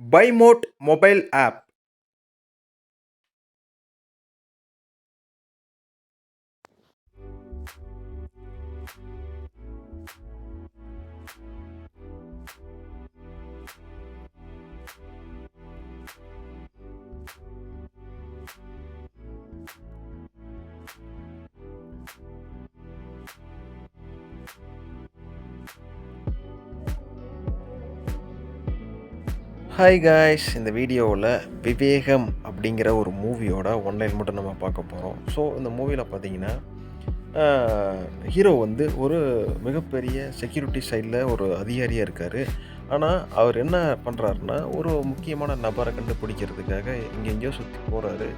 Bymod mobile app hi guys இந்த வீடியோவில் விவேகம் அப்படிங்கிற ஒரு மூவியோட ஒன்லைன் மட்டும் நம்ம பார்க்க போகிறோம் ஸோ இந்த மூவியில் பார்த்தீங்கன்னா ஹீரோ வந்து ஒரு மிகப்பெரிய செக்யூரிட்டி சைடில் ஒரு அதிகாரியாக இருக்கார். ஆனால் அவர் என்ன பண்ணுறாருன்னா ஒரு முக்கியமான நபரை கண்டுபிடிக்கிறதுக்காக எங்கெங்கேயோ எங்கேயோ சுற்றி போகிறாரு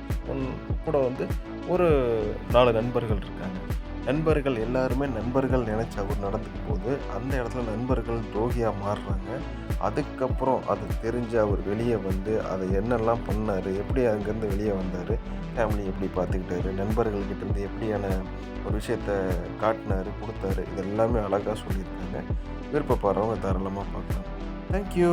கூட வந்து ஒரு நாலு நண்பர்கள் இருக்காங்க. நண்பர்கள் எல்லாருமே நண்பர்கள் நினச்சி அவர் நடந்துக்கும் போது அந்த இடத்துல நண்பர்கள் துரோகியாக மாறுறாங்க. அதுக்கப்புறம் அது தெரிஞ்சு அவர் வெளியே வந்து அதை என்னெல்லாம் பண்ணார் எப்படி அங்கேருந்து வெளியே வந்தார் ஃபேமிலி எப்படி பார்த்துக்கிட்டாரு நண்பர்கள்கிட்டேருந்து எப்படியான ஒரு விஷயத்த காட்டினாரு கொடுத்தாரு இது எல்லாமே அழகாக சொல்லியிருக்காங்க. விருப்பப்படுறவங்க தாராளமாக பார்க்கலாம். தேங்க்யூ